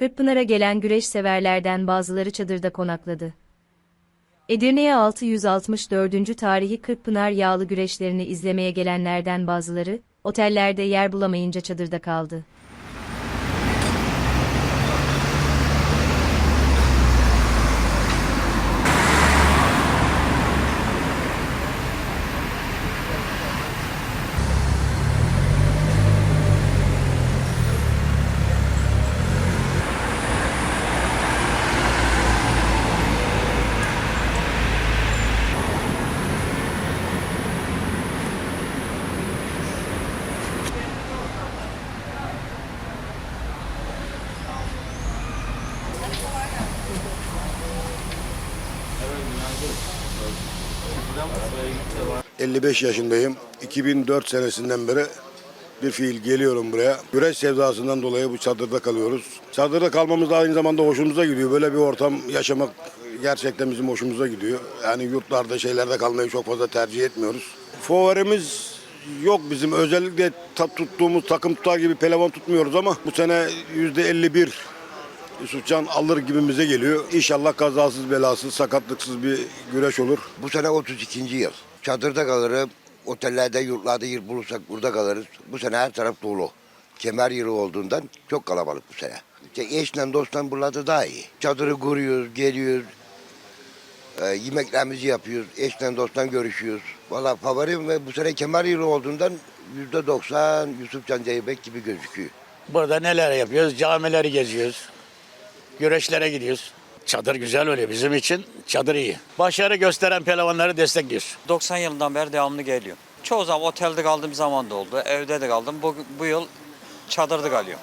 Kırkpınar'a gelen güreş severlerden bazıları çadırda konakladı. Edirne'ye 664. tarihi Kırkpınar yağlı güreşlerini izlemeye gelenlerden bazıları, otellerde yer bulamayınca çadırda kaldı. 55 yaşındayım. 2004 senesinden beri bir fiil geliyorum buraya. Güreş sevdasından dolayı bu çadırda kalıyoruz. Çadırda kalmamız da aynı zamanda hoşumuza gidiyor. Böyle bir ortam yaşamak gerçekten bizim hoşumuza gidiyor. Yani yurtlarda şeylerde kalmayı çok fazla tercih etmiyoruz. Favorimiz yok bizim. Özellikle tuttuğumuz takım tutar gibi pelevan tutmuyoruz ama bu sene yüzde 51 Yusufcan alır gibimize geliyor. İnşallah kazasız belasız sakatlıksız bir güreş olur. Bu sene 32. yıl. Çadırda kalırım. Otellerde, yurtlarda yer bulursak burada kalırız. Bu sene her taraf dolu. Kemer yılı olduğundan çok kalabalık bu sene. İşte eşle dostla buralarda daha iyi. Çadırı kuruyoruz, geliyoruz. Ee, yemeklerimizi yapıyoruz. Eşle dostla görüşüyoruz. Valla favorim ve bu sene kemer yılı olduğundan yüzde doksan Yusuf Can Ceybek gibi gözüküyor. Burada neler yapıyoruz? Camileri geziyoruz. Güreşlere gidiyoruz. Çadır güzel oluyor bizim için. Çadır iyi. Başarı gösteren pehlivanları destekliyoruz. 90 yılından beri devamlı geliyor. Çoğu zaman otelde kaldığım zaman da oldu, evde de kaldım. Bu, bu yıl çadırda kalıyorum.